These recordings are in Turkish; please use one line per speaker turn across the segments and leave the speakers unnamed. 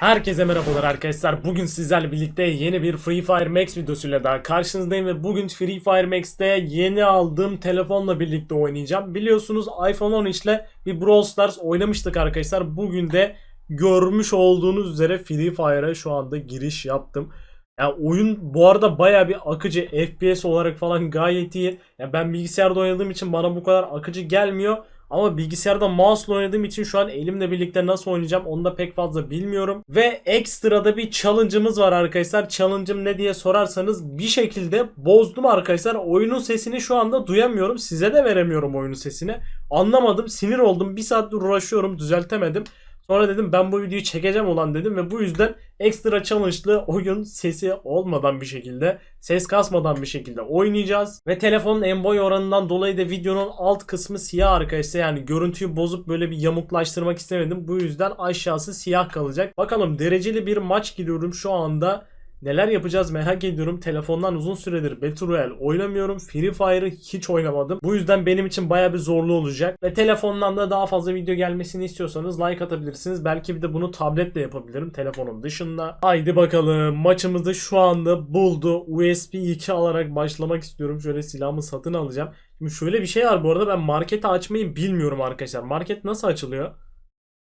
Herkese merhabalar arkadaşlar. Bugün sizlerle birlikte yeni bir Free Fire Max videosuyla daha karşınızdayım ve bugün Free Fire Max'te yeni aldığım telefonla birlikte oynayacağım. Biliyorsunuz iPhone 13 ile bir Brawl Stars oynamıştık arkadaşlar. Bugün de görmüş olduğunuz üzere Free Fire'a şu anda giriş yaptım. Ya oyun bu arada baya bir akıcı FPS olarak falan gayet iyi. Ya ben bilgisayarda oynadığım için bana bu kadar akıcı gelmiyor. Ama bilgisayarda mouse'la oynadığım için şu an elimle birlikte nasıl oynayacağım onu da pek fazla bilmiyorum. Ve ekstrada bir challenge'ımız var arkadaşlar. Challenge'ım ne diye sorarsanız bir şekilde bozdum arkadaşlar. Oyunun sesini şu anda duyamıyorum. Size de veremiyorum oyunun sesini. Anlamadım, sinir oldum. Bir saattir uğraşıyorum, düzeltemedim. Sonra dedim ben bu videoyu çekeceğim ulan dedim ve bu yüzden ekstra challenge'lı oyun sesi olmadan bir şekilde ses kasmadan bir şekilde oynayacağız. Ve telefonun en boy oranından dolayı da videonun alt kısmı siyah arkadaşlar yani görüntüyü bozup böyle bir yamuklaştırmak istemedim. Bu yüzden aşağısı siyah kalacak. Bakalım dereceli bir maç gidiyorum şu anda. Neler yapacağız merak ediyorum. Telefondan uzun süredir Battle Royale oynamıyorum. Free Fire'ı hiç oynamadım. Bu yüzden benim için baya bir zorlu olacak. Ve telefondan da daha fazla video gelmesini istiyorsanız like atabilirsiniz. Belki bir de bunu tabletle yapabilirim telefonun dışında. Haydi bakalım maçımızı şu anda buldu. USB 2 alarak başlamak istiyorum. Şöyle silahımı satın alacağım. Şimdi şöyle bir şey var bu arada ben marketi açmayı bilmiyorum arkadaşlar. Market nasıl açılıyor?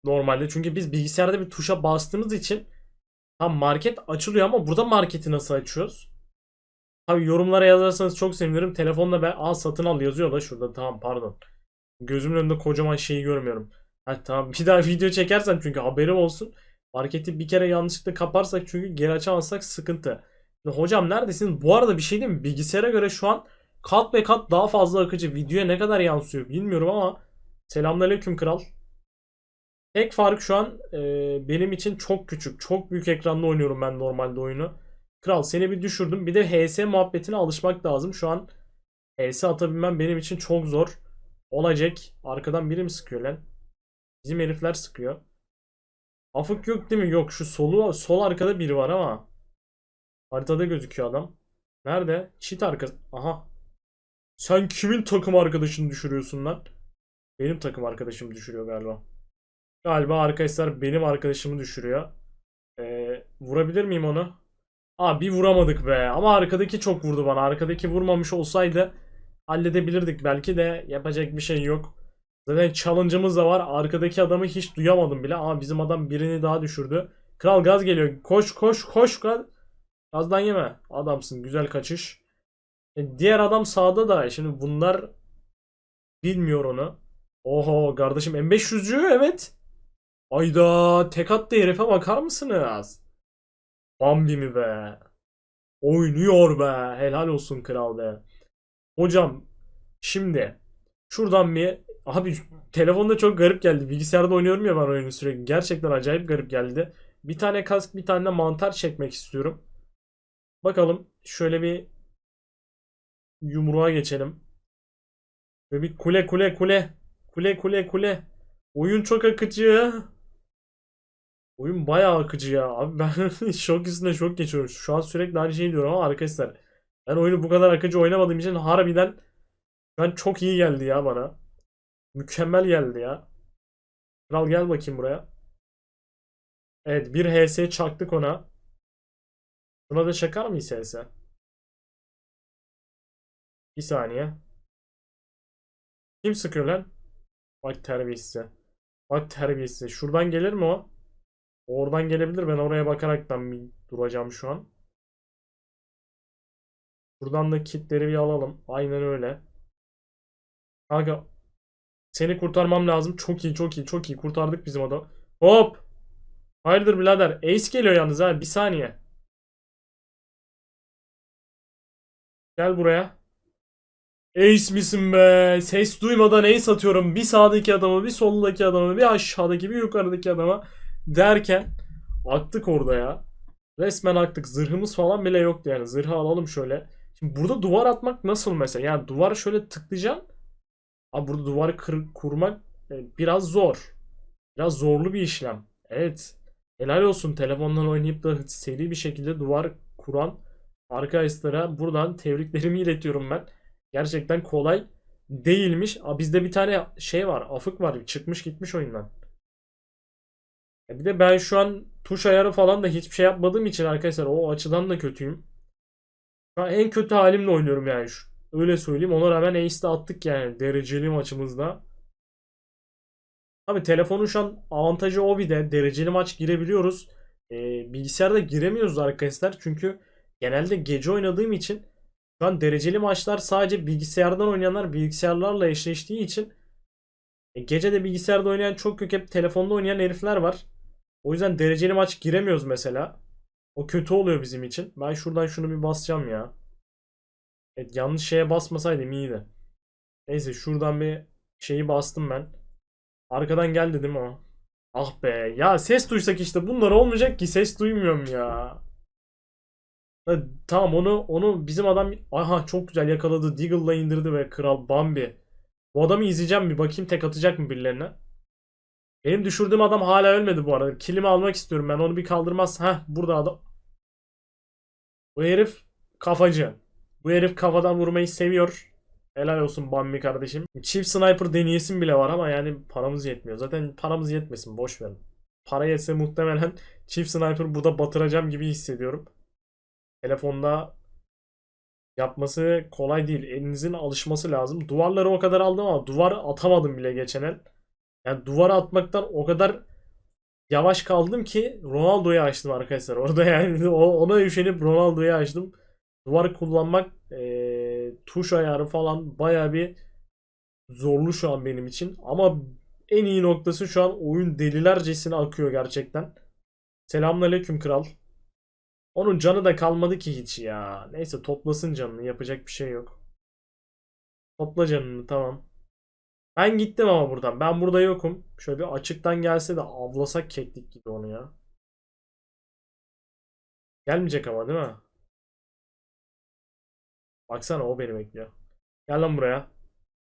Normalde çünkü biz bilgisayarda bir tuşa bastığımız için Tam market açılıyor ama burada marketi nasıl açıyoruz? Abi yorumlara yazarsanız çok sevinirim. Telefonla ben al satın al yazıyor da şurada. Tamam pardon. Gözümün önünde kocaman şeyi görmüyorum. Ha tamam bir daha video çekersen çünkü haberim olsun. Marketi bir kere yanlışlıkla kaparsak çünkü geri açamazsak sıkıntı. Şimdi hocam neredesin? Bu arada bir şey diyeyim mi? Bilgisayara göre şu an kat be kat daha fazla akıcı. Videoya ne kadar yansıyor bilmiyorum ama Selamünaleyküm kral. Tek fark şu an e, benim için çok küçük. Çok büyük ekranda oynuyorum ben normalde oyunu. Kral seni bir düşürdüm. Bir de HS muhabbetine alışmak lazım. Şu an HS atabilmem benim için çok zor. Olacak. Arkadan biri mi sıkıyor lan? Bizim herifler sıkıyor. Afık yok değil mi? Yok şu solu sol arkada biri var ama. Haritada gözüküyor adam. Nerede? Çit arkası. Aha. Sen kimin takım arkadaşını düşürüyorsun lan? Benim takım arkadaşımı düşürüyor galiba. Galiba arkadaşlar benim arkadaşımı düşürüyor. Ee, vurabilir miyim onu? Aa bir vuramadık be. Ama arkadaki çok vurdu bana. Arkadaki vurmamış olsaydı halledebilirdik belki de yapacak bir şey yok. Zaten challenge'ımız da var. Arkadaki adamı hiç duyamadım bile. Ama bizim adam birini daha düşürdü. Kral gaz geliyor. Koş koş koş. Gaz. Gazdan yeme. Adamsın. Güzel kaçış. E, diğer adam sağda da. Şimdi bunlar bilmiyor onu. Oho kardeşim M500'cü evet. Ayda tek attı herife bakar mısınız? Bambi mi be? Oynuyor be. Helal olsun kral be. Hocam şimdi şuradan bir abi telefonda çok garip geldi. Bilgisayarda oynuyorum ya ben oyunu sürekli. Gerçekten acayip garip geldi. Bir tane kask bir tane de mantar çekmek istiyorum. Bakalım şöyle bir yumruğa geçelim. Ve bir kule kule kule. Kule kule kule. Oyun çok akıcı. Oyun bayağı akıcı ya. Abi ben şok üstüne şok geçiyorum. Şu an sürekli aynı şeyi diyorum ama arkadaşlar. Ben oyunu bu kadar akıcı oynamadığım için harbiden ben çok iyi geldi ya bana. Mükemmel geldi ya. Kral gel bakayım buraya. Evet bir HS çaktık ona. Buna da çakar mıyız HS? Bir saniye. Kim sıkıyor lan? Bak terbiyesiz. Bak terbiyesiz. Şuradan gelir mi o? Oradan gelebilir. Ben oraya bakaraktan bir duracağım şu an. Buradan da kitleri bir alalım. Aynen öyle. Kanka seni kurtarmam lazım. Çok iyi, çok iyi, çok iyi. Kurtardık bizim adam. Hop! Hayırdır birader? Ace geliyor yalnız ha. Bir saniye. Gel buraya. Ace misin be? Ses duymadan ace atıyorum. Bir sağdaki adamı, bir soldaki adamı, bir aşağıdaki, bir yukarıdaki adama derken aktık orada ya. Resmen aktık. Zırhımız falan bile yoktu yani. Zırhı alalım şöyle. Şimdi burada duvar atmak nasıl mesela? Yani duvar şöyle tıklayacaksın. Abi burada duvarı kır, kurmak e, biraz zor. Biraz zorlu bir işlem. Evet. Helal olsun telefondan oynayıp da seri bir şekilde duvar kuran arkadaşlara buradan tebriklerimi iletiyorum ben. Gerçekten kolay değilmiş. Aa, bizde bir tane şey var. Afık var. Çıkmış gitmiş oyundan. Bir de ben şu an tuş ayarı falan da hiçbir şey yapmadığım için arkadaşlar o açıdan da kötüyüm. Şu an en kötü halimle oynuyorum yani. Şu, öyle söyleyeyim. Ona rağmen Ace'de attık yani dereceli maçımızda. Abi telefonun şu an avantajı o bir de dereceli maç girebiliyoruz. Ee, bilgisayarda giremiyoruz arkadaşlar. Çünkü genelde gece oynadığım için şu an dereceli maçlar sadece bilgisayardan oynayanlar bilgisayarlarla eşleştiği için e, gece de bilgisayarda oynayan çok yok hep telefonda oynayan herifler var. O yüzden dereceli maç giremiyoruz mesela. O kötü oluyor bizim için. Ben şuradan şunu bir basacağım ya. Evet, yanlış şeye basmasaydım iyiydi. Neyse şuradan bir şeyi bastım ben. Arkadan gel dedim ama. Ah be ya ses duysak işte bunlar olmayacak ki ses duymuyorum ya. Ha, tamam onu onu bizim adam aha çok güzel yakaladı. Deagle'la indirdi ve kral Bambi. Bu adamı izleyeceğim bir bakayım tek atacak mı birilerine. Benim düşürdüğüm adam hala ölmedi bu arada. Kilimi almak istiyorum ben onu bir kaldırmaz. Heh burada adam. Bu herif kafacı. Bu herif kafadan vurmayı seviyor. Helal olsun Bambi kardeşim. Çift sniper deneyesim bile var ama yani paramız yetmiyor. Zaten paramız yetmesin boş verin. Para yetse muhtemelen çift sniper burada batıracağım gibi hissediyorum. Telefonda yapması kolay değil. Elinizin alışması lazım. Duvarları o kadar aldım ama duvar atamadım bile geçen el. Yani duvara atmaktan o kadar yavaş kaldım ki Ronaldo'yu açtım arkadaşlar. Orada yani ona üşenip Ronaldo'yu açtım. Duvar kullanmak eee, tuş ayarı falan baya bir zorlu şu an benim için. Ama en iyi noktası şu an oyun delilercesine akıyor gerçekten. Selamünaleyküm kral. Onun canı da kalmadı ki hiç ya. Neyse toplasın canını yapacak bir şey yok. Topla canını tamam. Ben gittim ama buradan. Ben burada yokum. Şöyle bir açıktan gelse de avlasak keklik gibi onu ya. Gelmeyecek ama değil mi? Baksana o beni bekliyor. Gel lan buraya.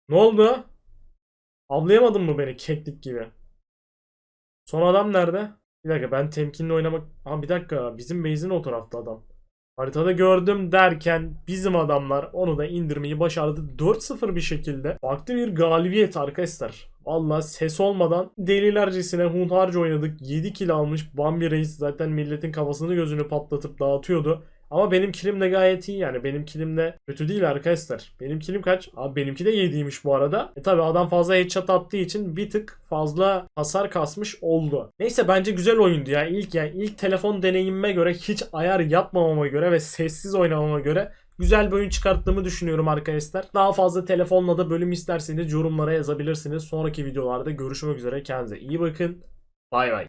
Ne oldu? Avlayamadın mı beni keklik gibi? Son adam nerede? Bir dakika ben temkinli oynamak... Ha bir dakika bizim base'in o tarafta adam. Haritada gördüm derken bizim adamlar onu da indirmeyi başardı 4-0 bir şekilde. Farklı bir galibiyet arkadaşlar. Valla ses olmadan delilercesine hunharca oynadık. 7 kill almış Bambi Reis zaten milletin kafasını gözünü patlatıp dağıtıyordu. Ama benim kilim de gayet iyi yani. Benim kilim de kötü değil arkadaşlar. Benim kilim kaç? Abi benimki de 7'ymiş bu arada. E tabi adam fazla headshot attığı için bir tık fazla hasar kasmış oldu. Neyse bence güzel oyundu ya. İlk yani ilk telefon deneyimime göre hiç ayar yapmamama göre ve sessiz oynamama göre güzel bir oyun çıkarttığımı düşünüyorum arkadaşlar. Daha fazla telefonla da bölüm isterseniz yorumlara yazabilirsiniz. Sonraki videolarda görüşmek üzere. Kendinize iyi bakın. Bay bay.